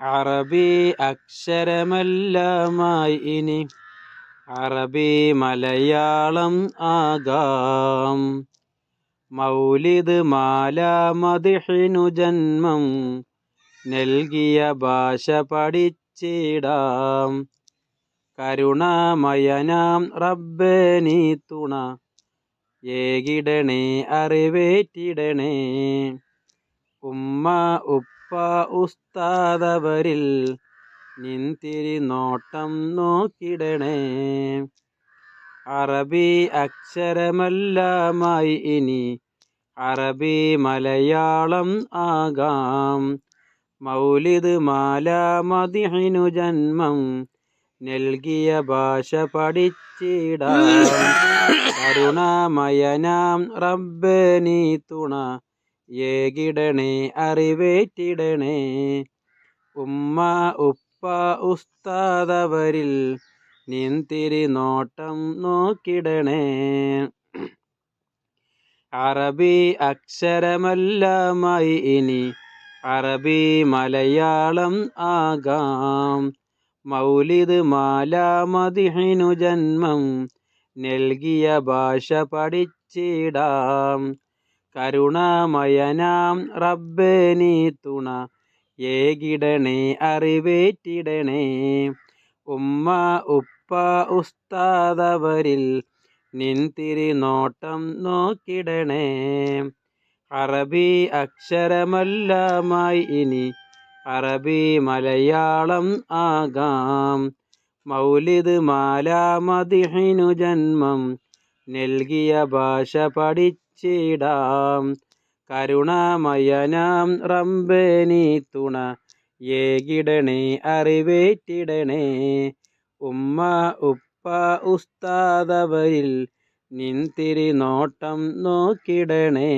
അറബി അക്ഷരമെല്ലാമായി ഇനി അറബി മലയാളം ആകാം. മൗലിദ് മാല മദിഹിനു ജന്മം നൽകിയ ഭാഷ പഠിച്ചിടാം. കരുണാമയനാം റബ്ബേ നീ തുണ ഏകിടണേ അറിവേറ്റിടണേ. ഉമ്മ ഉപ്പ ഉസ്താദവരിൽ നിന്തിരി നോട്ടം നോക്കിടണേ. അറബി അക്ഷരമല്ലാമായി ഇനി അറബി മലയാളം ആകാം. മൗലിദ് മാലാമതിഹിനു ജന്മം നൽകിയ ഭാഷ പഠിച്ചിടാം. കരുണാമയനാം റബ്ബനി തുണ ഏകിടണേ അറിവേറ്റിടണേ. ഉമ്മ ഉപ്പ ഉസ്താദവരിൽ നിൻതിരി നോട്ടം നോക്കിടണേ. അറബി അക്ഷരമല്ലമായി ഇനി അറബി മലയാളം ആകാം. മൗലിദ് മാലാമതിഹിനു ജന്മം നൽകിയ ഭാഷ പഠിച്ചിടാം. കരുണാമയനാം റബ്ബേനീ തുണ. ഏകിടണേ അറിവേറ്റിടണേ. ഉമ്മ ഉപ്പ ഉസ്താദവരിൽ നിൻതിരി നോട്ടം നോക്കിടണേ. അറബി അക്ഷരമല്ലാമായി ഇനി അറബി മലയാളം ആകാം. മൗലിദ് മാലാമതിഹിനു ജന്മം. നൽകിയ ഭാഷ പഠിച്ചിടാം കരുണാമയനാം റബ്ബനി തുണ ഏകിടണേ അറിവേറ്റിടണേ. ഉമ്മ ഉപ്പ ഉസ്താദവരിൽ നിൻതിരി നോട്ടം നോക്കിടണേ.